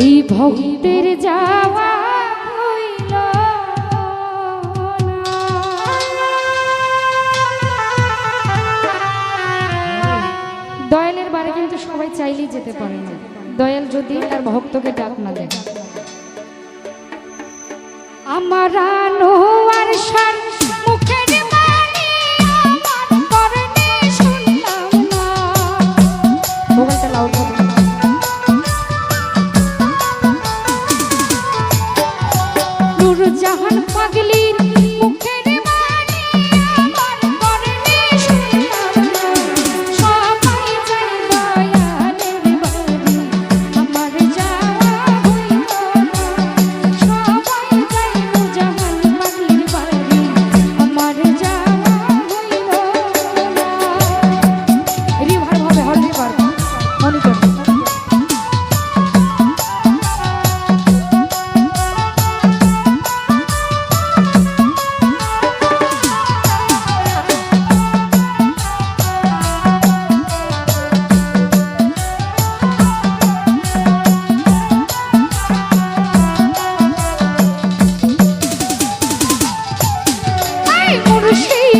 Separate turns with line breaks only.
এই ভক্তের যাওয়া দয়ালের বাড়ি কিন্তু সবাই চাইলেই যেতে পারে না। দয়াল যদি তার ভক্তকে ডাক না দেয়। আমার আনোয়ার শান মুখের সেই